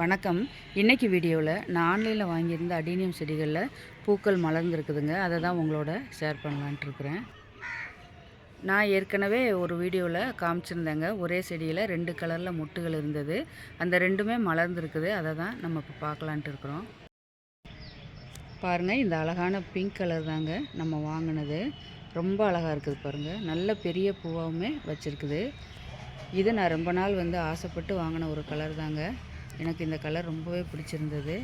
வணக்கம். இன்றைக்கி வீடியோவில் நான் ஆன்லைனில் வாங்கியிருந்த அடீனியம் செடிகளில் பூக்கள் மலர்ந்துருக்குதுங்க. அதை தான் உங்களோட ஷேர் பண்ணலான்ட்டு இருக்கிறேன். நான் ஏற்கனவே ஒரு வீடியோவில் காமிச்சிருந்தேங்க. ஒரே செடியில் ரெண்டு கலரில் முட்டுகள் இருந்தது. அந்த ரெண்டுமே மலர்ந்துருக்குது. அதை தான் நம்ம இப்போ பார்க்கலான்ட்டு இருக்கிறோம். பாருங்கள் இந்த அழகான பிங்க் கலர் தாங்க நம்ம வாங்கினது. ரொம்ப அழகாக இருக்குது பாருங்கள் நல்ல பெரிய பூவாகவுமே வச்சுருக்குது. இது நான் ரொம்ப நாள் வந்து ஆசைப்பட்டு வாங்கின ஒரு கலர் தாங்க. எனக்கு இந்த கலர் ரொம்பவே பிடிச்சிருந்தது.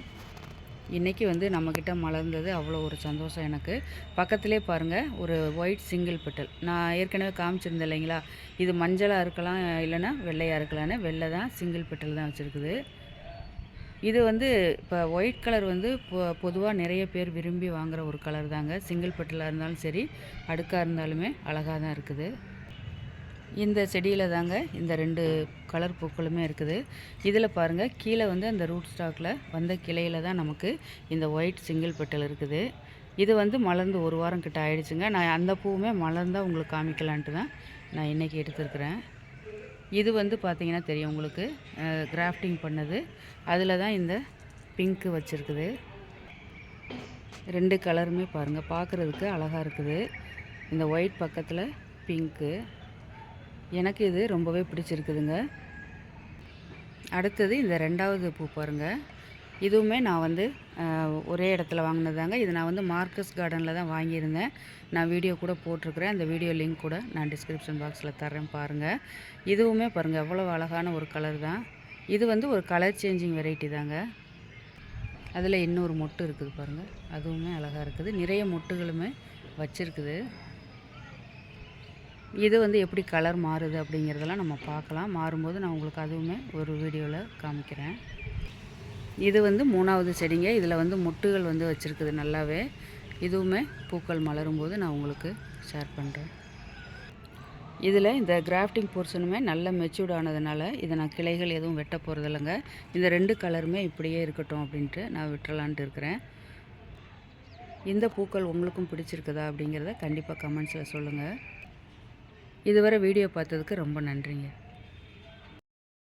இன்றைக்கி வந்து நம்மக்கிட்ட மலர்ந்தது அவ்வளோ ஒரு சந்தோஷம் எனக்கு. பக்கத்திலே பாருங்கள் ஒரு ஒயிட் சிங்கிள் பெட்டல் நான் ஏற்கனவே காமிச்சிருந்தேன் இல்லைங்களா? இது மஞ்சளாக இருக்கலாம் இல்லைன்னா வெள்ளையாக இருக்கலான்னு வெள்ளை தான் சிங்கிள் பெட்டல் தான் வச்சுருக்குது. இது வந்து இப்போ ஒயிட் கலர் வந்து பொதுவாக நிறைய பேர் விரும்பி வாங்குகிற ஒரு கலர் தாங்க. சிங்கிள் பெட்டலாக இருந்தாலும் சரி அடுக்காக இருந்தாலுமே அழகாக தான் இருக்குது. இந்த செடியில் தாங்க இந்த ரெண்டு கலர் பூக்களுமே இருக்குது. இதில் பாருங்கள் கீழே வந்து அந்த ரூட் ஸ்டாக்கில் வந்த கிளையில் தான் நமக்கு இந்த ஒயிட் சிங்கிள் பெட்டல் இருக்குது. இது வந்து மலர்ந்து ஒரு வாரம் கிட்ட ஆயிடுச்சுங்க. நான் அந்த பூவுமே மலர்ந்தால் உங்களுக்கு காமிக்கலான்ட்டு தான் நான் இன்றைக்கி எடுத்துருக்குறேன். இது வந்து பார்த்திங்கன்னா தெரியும் உங்களுக்கு. கிராஃப்டிங் பண்ணது. அதில் தான் இந்த பிங்க்கு வச்சுருக்குது. ரெண்டு கலருமே பாருங்கள் பார்க்குறதுக்கு அழகாக இருக்குது. இந்த ஒயிட் பக்கத்தில் பிங்க்கு எனக்கு இது ரொம்பவே பிடிச்சிருக்குதுங்க. அடுத்தது இந்த ரெண்டாவது பூ பாருங்கள் இதுவுமே நான் வந்து ஒரே இடத்துல வாங்கினதாங்க. இது நான் வந்து மார்க்கஸ் கார்டனில் தான் வாங்கியிருந்தேன். நான் வீடியோ கூட போட்டிருக்கிறேன். அந்த வீடியோ லிங்க் கூட நான் டிஸ்கிரிப்ஷன் பாக்ஸில் தரேன் பாருங்கள் இதுவுமே பாருங்கள் எவ்வளோ அழகான ஒரு கலர் தான். இது வந்து ஒரு கலர் சேஞ்சிங் வெரைட்டி தாங்க. அதில் இன்னொரு மொட்டு இருக்குது பாருங்கள் அதுவுமே அழகாக இருக்குது. நிறைய மொட்டுகளுமே வச்சுருக்குது. இது வந்து எப்படி கலர் மாறுது அப்படிங்கிறதெல்லாம் நம்ம பார்க்கலாம். மாறும்போது நான் உங்களுக்கு அதுவுமே ஒரு வீடியோவில் காமிக்கிறேன். இது வந்து மூணாவது செடிங்க. இதில் வந்து முட்டுகள் வந்து வச்சுருக்குது நல்லாவே. இதுவுமே பூக்கள் மலரும் போது நான் உங்களுக்கு ஷேர் பண்ணுறேன் இதில் இந்த கிராஃப்டிங் போர்ஷனுமே நல்ல மெச்சூர்ட் ஆனதுனால இதை நான் கிளைகள் எதுவும் வெட்ட போகிறதில்லைங்க இந்த ரெண்டு கலருமே இப்படியே இருக்கட்டும் அப்படின்ட்டு நான் விட்டுறலான்ட்டு இருக்கிறேன். இந்த பூக்கள் உங்களுக்கும் பிடிச்சிருக்குதா அப்படிங்கிறத கண்டிப்பாக கமெண்ட்ஸில் சொல்லுங்கள் இதுவரை வீடியோ பார்த்ததுக்கு ரொம்ப நன்றிங்க.